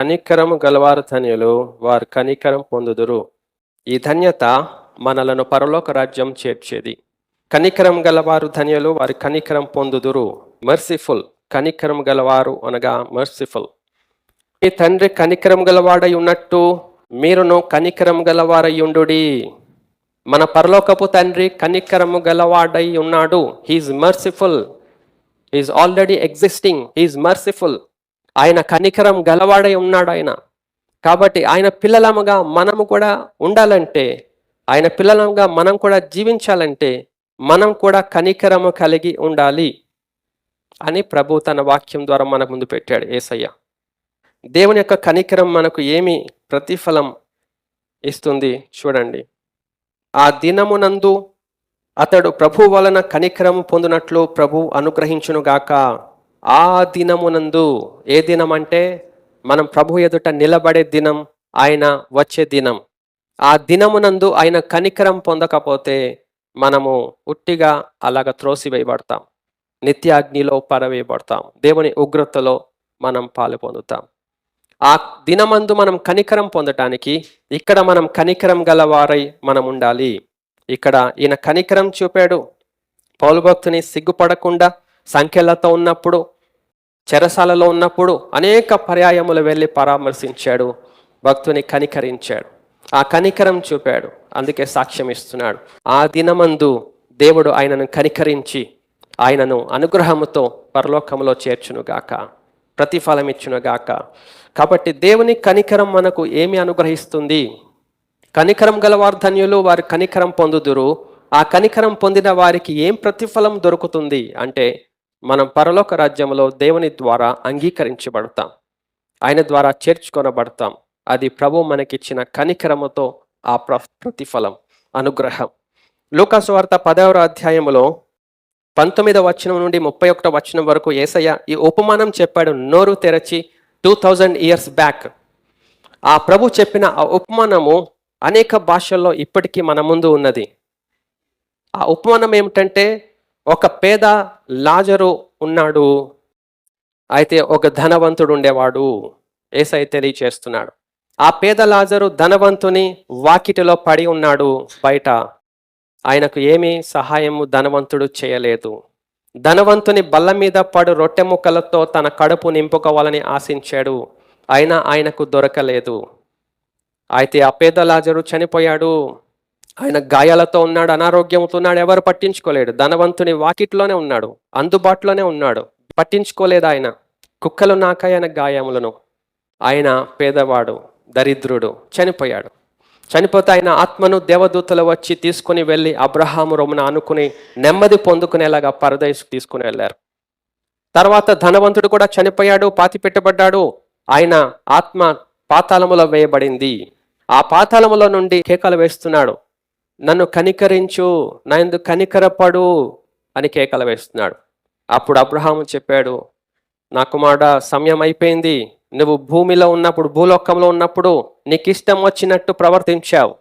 కనికరము గలవారు ధన్యులు వారు కనికరం పొందుదురు. ఈ ధన్యత మనలను పరలోక రాజ్యం చేర్చేది. కనికరం గలవారు ధన్యులు వారి కనికరం పొందుదురు. మర్సిఫుల్ కనికరం గలవారు అనగా మర్సిఫుల్ మీ తండ్రి కనికరం గలవాడై ఉన్నట్టు మీరును కనికరం గలవారై మన పరలోకపు తండ్రి కనికరము గలవాడై ఉన్నాడు. He's merciful is already existing he's merciful ఆయన కనికరం గలవాడై ఉన్నాడు ఆయన. కాబట్టి ఆయన పిల్లలముగా మనము కూడా ఉండాలంటే ఆయన పిల్లలముగా మనం కూడా జీవించాలంటే మనం కూడా కనికరము కలిగి ఉండాలి అని ప్రభు తన వాక్యం ద్వారా మన ముందు పెట్టాడు ఏసయ్య. దేవుని యొక్క కనికరం మనకు ఏమి ప్రతిఫలం ఇస్తుంది చూడండి. ఆ దినమునందు అతడు ప్రభు వలన కనికరము పొందినట్లు ప్రభు అనుగ్రహించునుగాక. ఆ దినమునందు ఏ దినం అంటే మనం ప్రభు ఎదుట నిలబడే దినం ఆయన వచ్చే దినం. ఆ దినమునందు ఆయన కనికరం పొందకపోతే మనము ఉట్టిగా అలాగ త్రోసివేయబడతాం. నిత్యాగ్నిలో పరవేయబడతాం దేవుని ఉగ్రతలో మనం పాలు పొందుతాం. ఆ దినమందు మనం కనికరం పొందటానికి ఇక్కడ మనం కనికరం గలవారై మనం ఉండాలి. ఇక్కడ ఈయన కనికరం చూపాడు. పౌలు భక్తుని సిగ్గుపడకుండా సంఖ్యలతో ఉన్నప్పుడు చెరసాలలో ఉన్నప్పుడు అనేక పర్యాయములు వెళ్ళి పరామర్శించాడు. భక్తుని కనికరించాడు. ఆ కనికరం చూపాడు. అందుకే సాక్ష్యం ఇస్తున్నాడు. ఆ దినమందు దేవుడు ఆయనను కనికరించి ఆయనను అనుగ్రహముతో పరలోకములో చేర్చునుగాక ప్రతిఫలం ఇచ్చునుగాక. కాబట్టి దేవుని కనికరం మనకు ఏమి అనుగ్రహిస్తుంది? కనికరం గలవారు ధన్యులు వారి కనికరం పొందుదురు. ఆ కనికరం పొందిన వారికి ఏం ప్రతిఫలం దొరుకుతుంది? అంటే మనం పరలోక రాజ్యంలో దేవుని ద్వారా అంగీకరించబడతాం. ఆయన ద్వారా చేర్చుకొనబడతాం. అది ప్రభు మనకిచ్చిన కనికరముతో ఆ ప్ర ప్రతిఫలం అనుగ్రహం. లోకాసువార్త పదవర పదవ అధ్యాయములో పంతొమ్మిదవ వచనం నుండి ముప్పై ఒకటో వచనం వరకు ఏసయ్య ఈ ఉపమానం చెప్పాడు నోరు తెరచి టూ థౌజండ్ ఇయర్స్ బ్యాక్. ఆ ప్రభు చెప్పిన ఆ ఉపమానము అనేక భాషల్లో ఇప్పటికీ మన ముందు ఉన్నది. ఆ ఉపమానం ఏమిటంటే ఒక పేద లాజరు ఉన్నాడు. అయితే ఒక ధనవంతుడు ఉండేవాడు. ఏసై తెలియచేస్తున్నాడు. ఆ పేద లాజరు ధనవంతుని వాకిటిలో పడి ఉన్నాడు బయట. ఆయనకు ఏమీ సహాయము ధనవంతుడు చేయలేదు. ధనవంతుని బల్ల మీద పడు రొట్టె ముక్కలతో తన కడుపు నింపుకోవాలని ఆశించాడు. అయినా ఆయనకు దొరకలేదు. అయితే ఆ పేద లాజరు చనిపోయాడు. ఆయన గాయాలతో ఉన్నాడు అనారోగ్యంతో ఉన్నాడు ఎవరు పట్టించుకోలేడు. ధనవంతుని వాకిట్లోనే ఉన్నాడు అందుబాటులోనే ఉన్నాడు. పట్టించుకోలేదు ఆయన. కుక్కలు నాకాయన ఆయన గాయములను. ఆయన పేదవాడు దరిద్రుడు చనిపోయాడు. చనిపోతే ఆయన ఆత్మను దేవదూతలు వచ్చి తీసుకుని వెళ్ళి అబ్రహాము రొమ్మున అనుకుని నెమ్మది పొందుకునేలాగా పరదేశ్ తీసుకుని వెళ్ళారు. తర్వాత ధనవంతుడు కూడా చనిపోయాడు పాతి పెట్టబడ్డాడు. ఆయన ఆత్మ పాతాళములో వేయబడింది. ఆ పాతాళములో నుండి కేకలు వేస్తున్నాడు. నన్ను కనికరించు నా ఎందుకు కనికరపడు అని కేకలు వేస్తున్నాడు. అప్పుడు అబ్రహాము చెప్పాడు నా కుమారుడ సమయం అయిపోయింది. నువ్వు భూమిలో ఉన్నప్పుడు భూలోకంలో ఉన్నప్పుడు నీకు ఇష్టం వచ్చినట్టు ప్రవర్తించావు.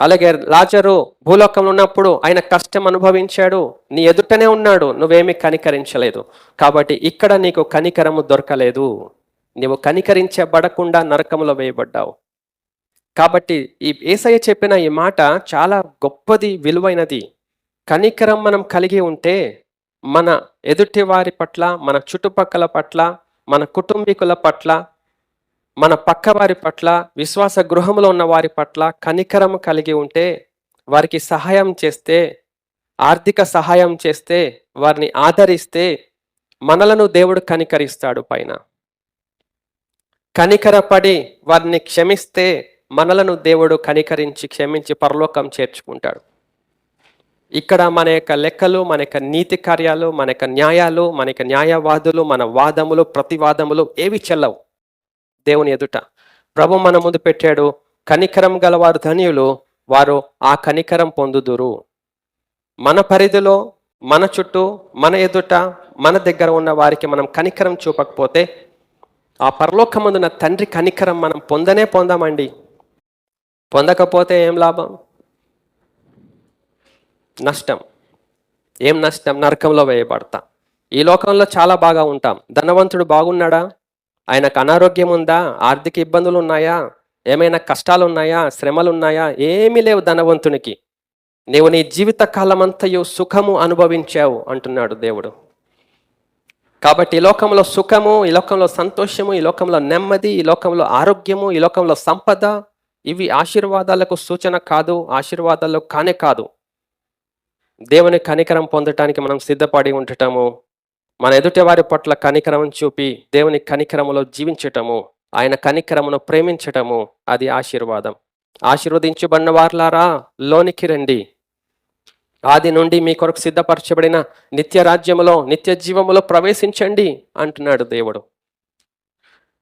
అలాగే లాజరు భూలోకంలో ఉన్నప్పుడు ఆయన కష్టం అనుభవించాడు. నీ ఎదుటనే ఉన్నాడు నువ్వేమీ కనికరించలేదు. కాబట్టి ఇక్కడ నీకు కనికరము దొరకలేదు. నీవు కనికరించబడకుండా నరకంలో వేయబడ్డావు. కాబట్టి ఈ ఏసయ్య చెప్పిన ఈ మాట చాలా గొప్పది విలువైనది. కనికరం మనం కలిగి ఉంటే మన ఎదుటి వారి పట్ల మన చుట్టుపక్కల పట్ల మన కుటుంబీకుల పట్ల మన పక్క వారి పట్ల విశ్వాస గృహంలో ఉన్న వారి పట్ల కనికరం కలిగి ఉంటే వారికి సహాయం చేస్తే ఆర్థిక సహాయం చేస్తే వారిని ఆదరిస్తే మనలను దేవుడు కనికరిస్తాడు పైన. కనికరపడి వారిని క్షమిస్తే మనలను దేవుడు కనికరించి క్షమించి పరలోకం చేర్చుకుంటాడు. ఇక్కడ మన యొక్క లెక్కలు మన యొక్క నీతి కార్యాలు మన యొక్క న్యాయాలు మన యొక్క న్యాయవాదులు మన వాదములు ప్రతివాదములు ఏవి చెల్లవు. దేవుని ఎదుట ప్రభు మన ముందు పెట్టాడు కనికరం గలవారు ధనియులు వారు ఆ కనికరం పొందుదురు. మన పరిధిలో మన చుట్టూ మన ఎదుట మన దగ్గర ఉన్న వారికి మనం కనికరం చూపకపోతే ఆ పరలోకమందున తండ్రి కనికరం మనం పొందనే పొందామండి. పొందకపోతే ఏం లాభం? నష్టం. ఏం నష్టం? నరకంలో వేయబడతా. ఈ లోకంలో చాలా బాగా ఉంటాం. ధనవంతుడు బాగున్నాడా? ఆయనకు అనారోగ్యం ఉందా? ఆర్థిక ఇబ్బందులు ఉన్నాయా? ఏమైనా కష్టాలు ఉన్నాయా శ్రమలు ఉన్నాయా ఏమీ లేవు ధనవంతునికి. నీవు నీ జీవిత కాలమంతయు సుఖము అనుభవించావు అంటున్నాడు దేవుడు. కాబట్టి ఈ లోకంలో సుఖము ఈ లోకంలో సంతోషము ఈ లోకంలో నెమ్మది ఈ లోకంలో ఆరోగ్యము ఈ లోకంలో సంపద ఇవి ఆశీర్వాదాలకు సూచన కాదు ఆశీర్వాదాలు కానే కాదు. దేవుని కనికరం పొందటానికి మనం సిద్ధపడి ఉండటము మన ఎదుటి వారి పట్ల కనికరం చూపి దేవుని కనికరములో జీవించటము ఆయన కనికరమును ప్రేమించటము అది ఆశీర్వాదం. ఆశీర్వదించబడిన వార్లారా లోనికి రండి. ఆది నుండి మీ కొరకు సిద్ధపరచబడిన నిత్య రాజ్యములో నిత్య జీవములో ప్రవేశించండి అంటున్నాడు దేవుడు.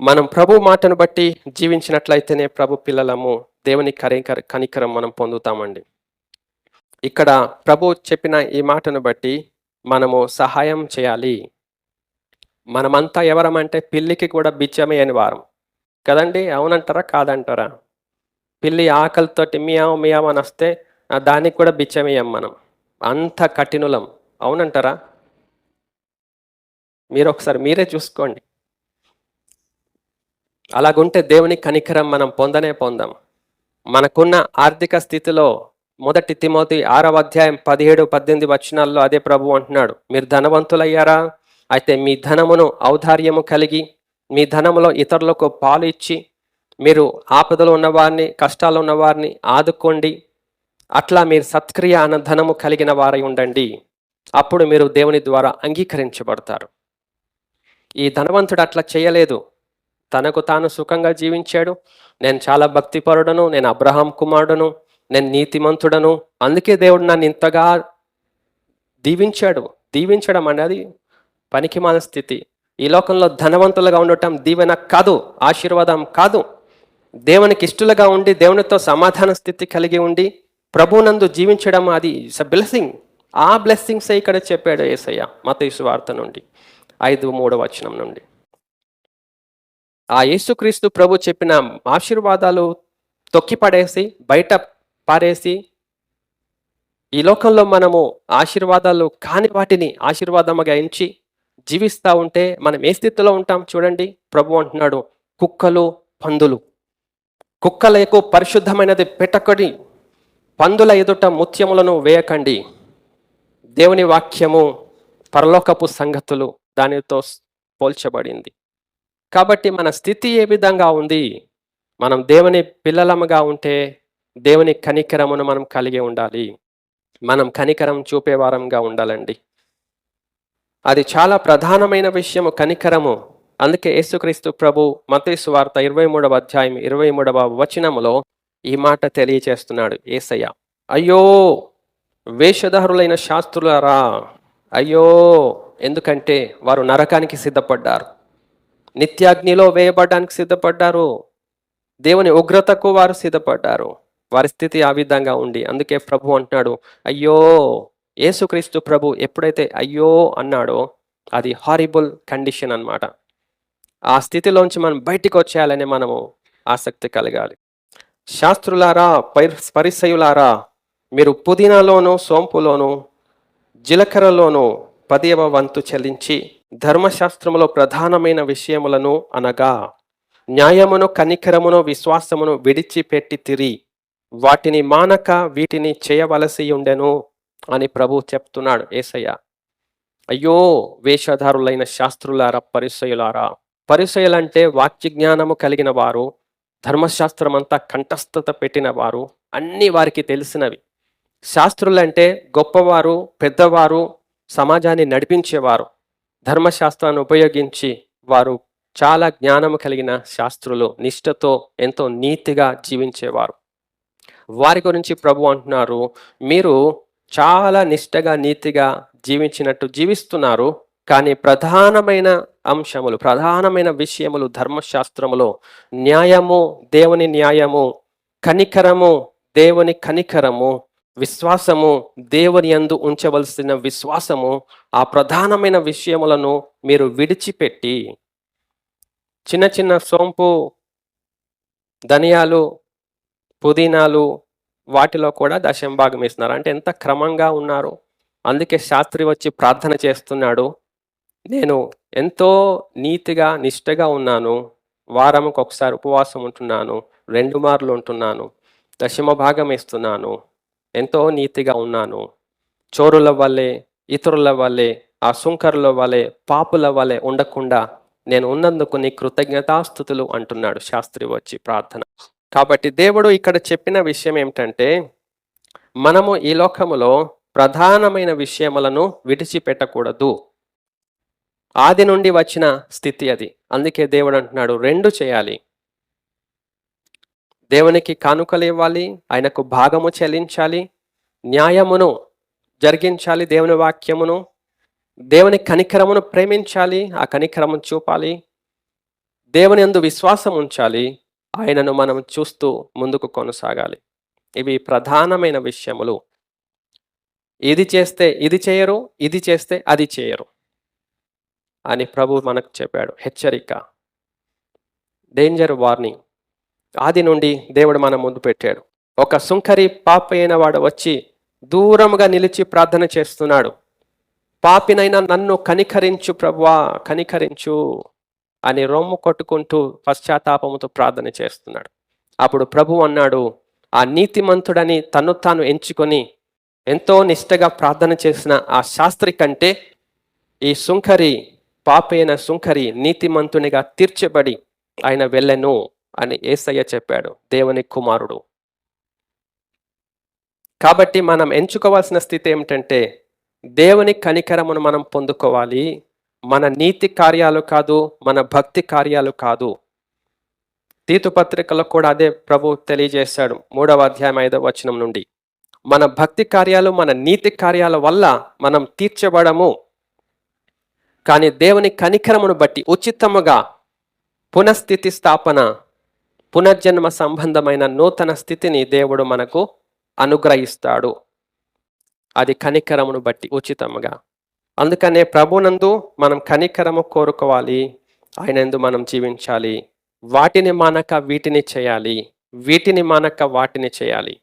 మనం ప్రభు మాటను బట్టి జీవించినట్లయితేనే ప్రభు పిల్లలము దేవుని కరికర కనికరం మనం పొందుతామండి. ఇక్కడ ప్రభు చెప్పిన ఈ మాటను బట్టి మనము సహాయం చేయాలి. మనమంతా ఎవరమంటే పిల్లికి కూడా బిచ్చమే అని వారం. కదండి? అవునంటారా? కాదంటారా? పిల్లి ఆకలితోటి మియావ్ మియావ్ అని వస్తే దానికి కూడా బిచ్చమేయం మనం. అంత కఠినులం. అవునంటారా? మీరు ఒకసారి మీరే చూసుకోండి. అలాగుంటే దేవుని కనికరం మనం పొందనే పొందాం. మనకున్న ఆర్థిక స్థితిలో మొదటి తిమోతి ఆరవ అధ్యాయం పదిహేడు పద్దెనిమిది వచనాల్లో అదే ప్రభు అంటున్నాడు. మీరు ధనవంతులయ్యారా? అయితే మీ ధనమును ఔదార్యము కలిగి మీ ధనములో ఇతరులకు పాలు ఇచ్చి మీరు ఆపదలో ఉన్నవారిని కష్టాలు ఉన్నవారిని ఆదుకోండి. అట్లా మీరు సత్క్రియ అన్న ధనము కలిగిన వారై ఉండండి. అప్పుడు మీరు దేవుని ద్వారా అంగీకరించబడతారు. ఈ ధనవంతుడు అట్లా చేయలేదు. తనకు తాను సుఖంగా జీవించాడు. నేను చాలా భక్తిపరుడను నేను అబ్రహాం కుమారుడును నేను నీతిమంతుడను. అందుకే దేవుడు నన్ను ఇంతగా దీవించాడు. దీవించడం అనేది పనికిమాల స్థితి. ఈ లోకంలో ధనవంతులుగా ఉండటం దీవెన కాదు ఆశీర్వాదం కాదు. దేవునికి ఇష్టలుగా ఉండి దేవునితో సమాధాన స్థితి కలిగి ఉండి ప్రభునందు జీవించడం అది ఇట్స్ అ బ్లెస్సింగ్. ఆ బ్లెస్సింగ్స్ ఇక్కడ చెప్పాడు ఏసయ్య మత వార్త నుండి ఐదు మూడవ వచనం నుండి. ఆ యేసుక్రీస్తు ప్రభు చెప్పిన ఆశీర్వాదాలు తొక్కిపడేసి బయట పారేసి ఈ లోకంలో మనము ఆశీర్వాదాలు కాని వాటిని ఆశీర్వాదముగా ఎంచి జీవిస్తూ ఉంటే మనం ఏ స్థితిలో ఉంటాం చూడండి. ప్రభు అంటున్నాడు కుక్కలు పందులు. కుక్కలకు పరిశుద్ధమైనది పెట్టకడి. పందుల ఎదుట ముత్యములను వేయకండి. దేవుని వాక్యము పరలోకపు సంగతులు దానితో పోల్చబడింది. కాబట్టి మన స్థితి ఏ విధంగా ఉంది? మనం దేవుని పిల్లలముగా ఉంటే దేవుని కనికరమును మనం కలిగి ఉండాలి. మనం కనికరం చూపేవారంగా ఉండాలండి. అది చాలా ప్రధానమైన విషయము కనికరము. అందుకే యేసుక్రీస్తు ప్రభు మతేసు వార్త ఇరవై మూడవ అధ్యాయం ఇరవై మూడవ వచనములో ఈ మాట తెలియచేస్తున్నాడు ఏసయ్య. అయ్యో! వేషధారులైన శాస్త్రులారా! అయ్యో! ఎందుకంటే వారు నరకానికి సిద్ధపడ్డారు. నిత్యాగ్నిలో వేయబడడానికి సిద్ధపడ్డారు. దేవుని ఉగ్రతకు వారు సిద్ధపడ్డారు. వారి స్థితి ఆ విధంగా ఉండి అందుకే ప్రభు అంటున్నాడు అయ్యో యేసుక్రీస్తు ప్రభు ఎప్పుడైతే అయ్యో అన్నాడో అది హారిబుల్ కండిషన్ అన్నమాట. ఆ స్థితిలోంచి మనం బయటికి వచ్చేయాలని మనము ఆసక్తి కలగాలి. శాస్త్రులారా పై పరిసయులారా మీరు పుదీనాలోను సోంపులోను జీలకర్రలోను పదివ వంతు చెల్లించి ధర్మశాస్త్రములో ప్రధానమైన విషయములను అనగా న్యాయమును కనికరమును విశ్వాసమును విడిచిపెట్టి తిరి. వాటిని మానక వీటిని చేయవలసి ఉండెను అని ప్రభు చెప్తున్నాడు ఏసయ్య. అయ్యో వేషధారులైన శాస్త్రులారా పరిసయులారా పరిసయులంటే వాక్య జ్ఞానము కలిగిన వారు ధర్మశాస్త్రం అంతా కంఠస్థత పెట్టిన వారు అన్ని వారికి తెలిసినవి. శాస్త్రులంటే గొప్పవారు పెద్దవారు సమాజాన్ని నడిపించేవారు ధర్మశాస్త్రాన్ని ఉపయోగించి వారు చాలా జ్ఞానము కలిగిన శాస్త్రులు నిష్ఠతో ఎంతో నీతిగా జీవించేవారు. వారి గురించి ప్రభు అంటున్నారు మీరు చాలా నిష్టగా నీతిగా జీవించినట్టు జీవిస్తున్నారు కానీ ప్రధానమైన అంశములు ప్రధానమైన విషయములు ధర్మశాస్త్రములో న్యాయము దేవుని న్యాయము కనికరము దేవుని కనికరము విశ్వాసము దేవుని యందు ఉంచవలసిన విశ్వాసము ఆ ప్రధానమైన విషయములను మీరు విడిచిపెట్టి చిన్న చిన్న సోంపు ధనియాలు పుదీనాలు వాటిలో కూడా దశంభాగం ఇస్తున్నారు అంటే ఎంత క్రమంగా ఉన్నారు అందుకే శాస్త్రి వచ్చి ప్రార్థన చేస్తున్నాడు. నేను ఎంతో నీతిగా నిష్టగా ఉన్నాను. వారంకి ఒకసారి ఉపవాసం ఉంటున్నాను. రెండు మార్లు ఉంటున్నాను. దశమ భాగం ఇస్తున్నాను ఎంతో నీతిగా ఉన్నాను. చోరుల వల్లే ఇతరుల వల్లే ఆ సుంకరుల వల్లే పాపుల వల్లే ఉండకుండా నేను ఉన్నందుకు నీ కృతజ్ఞతాస్థుతులు అంటున్నాడు శాస్త్రి వచ్చి ప్రార్థన. కాబట్టి దేవుడు ఇక్కడ చెప్పిన విషయం ఏమిటంటే మనము ఈ లోకములో ప్రధానమైన విషయములను విడిచిపెట్టకూడదు. ఆది నుండి వచ్చిన స్థితి అది. అందుకే దేవుడు అంటున్నాడు రెండు చేయాలి. దేవునికి కానుకలు ఇవ్వాలి ఆయనకు భాగము చెల్లించాలి న్యాయమును జరిగించాలి దేవుని వాక్యమును దేవుని కనికరమును ప్రేమించాలి ఆ కనికరమును చూపాలి దేవుని ఎందు విశ్వాసం ఉంచాలి ఆయనను మనం చూస్తూ ముందుకు కొనసాగాలి. ఇవి ప్రధానమైన విషయములు. ఇది చేస్తే ఇది చేయరు ఇది చేస్తే అది చేయరు అని ప్రభు మనకు చెప్పాడు. హెచ్చరిక. Danger warning. ఆది నుండి దేవుడు మన ముందు పెట్టాడు. ఒక సుంకరి పాప అయిన వాడు వచ్చి దూరముగా నిలిచి ప్రార్థన చేస్తున్నాడు. పాపినైనా నన్ను కనికరించు ప్రభువా కనికరించు అని రొమ్ము కొట్టుకుంటూ పశ్చాత్తాపముతో ప్రార్థన చేస్తున్నాడు. అప్పుడు ప్రభు అన్నాడు ఆ నీతిమంతుడని తను తాను ఎంచుకొని ఎంతో నిష్టగా ప్రార్థన చేసిన ఆ శాస్త్రి కంటే ఈ సుంకరి పాపైన సుంకరి నీతిమంతునిగా తీర్చబడి ఆయన వెళ్ళెను. అని ఏసయ్య చెప్పాడు దేవుని కుమారుడు. కాబట్టి మనం ఎంచుకోవాల్సిన స్థితి ఏమిటంటే దేవుని కనికరమును మనం పొందుకోవాలి. మన నీతి కార్యాలు కాదు మన భక్తి కార్యాలు కాదు. తీతు పత్రికలో కూడా అదే ప్రభు తెలియజేశాడు మూడవ అధ్యాయం ఐదవ వచనం నుండి. మన భక్తి కార్యాలు మన నీతి కార్యాల వల్ల మనం తీర్చబడము. కానీ దేవుని కనికరమును బట్టి ఉచితముగా పునఃస్థితి స్థాపన పునర్జన్మ సంబంధమైన నూతన స్థితిని దేవుడు మనకు అనుగ్రహిస్తాడు. అది కనికరమును బట్టి ఉచితముగా. అందుకనే ప్రభునందు మనం కనికరము కోరుకోవాలి. ఆయనందు మనం జీవించాలి. వాటిని మానక వీటిని చేయాలి. వీటిని మానక వాటిని చేయాలి.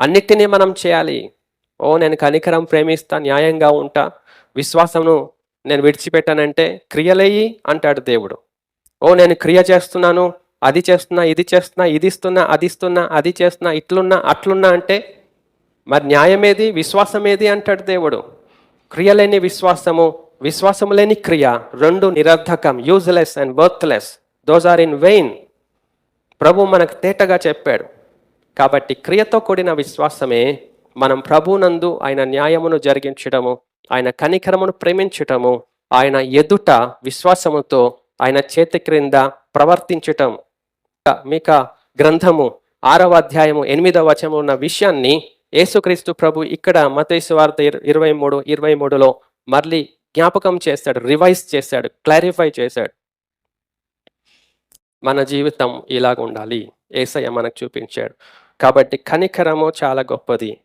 అన్నిటినీ మనం చేయాలి. ఓ నేను కనికరం ప్రేమిస్తా న్యాయంగా ఉంటా విశ్వాసమును నేను విడిచిపెట్టానంటే క్రియలయ్యి అంటాడు దేవుడు. ఓ నేను క్రియ చేస్తున్నాను అది చేస్తున్నా ఇది చేస్తున్నా ఇది ఇస్తున్నా అది ఇస్తున్నా అది చేస్తున్నా ఇట్లున్నా అట్లున్నా అంటే మరి న్యాయమేది విశ్వాసమేది అంటాడు దేవుడు. క్రియ లేని విశ్వాసము విశ్వాసము లేని క్రియ రెండు నిరర్ధకం useless and worthless those are in vain ప్రభు మనకు తేటగా చెప్పాడు. కాబట్టి క్రియతో కూడిన విశ్వాసమే మనం ప్రభునందు ఆయన న్యాయమును జరిగించడము ఆయన కనికరమును ప్రేమించటము ఆయన ఎదుట విశ్వాసముతో ఆయన చేతి క్రింద ప్రవర్తించటం. మీక గ్రంథము ఆరవ అధ్యాయము ఎనిమిదవ వచనం ఉన్న విషయాన్ని యేసుక్రీస్తు ప్రభు ఇక్కడ మతేశ్వార్త ఇరవై మూడు ఇరవై మూడులో మళ్ళీ జ్ఞాపకం చేశాడు రివైజ్ చేశాడు క్లారిఫై చేశాడు. మన జీవితం ఇలాగ ఉండాలి ఏసయ్య మనకు చూపించాడు. కాబట్టి కనికరము చాలా గొప్పది.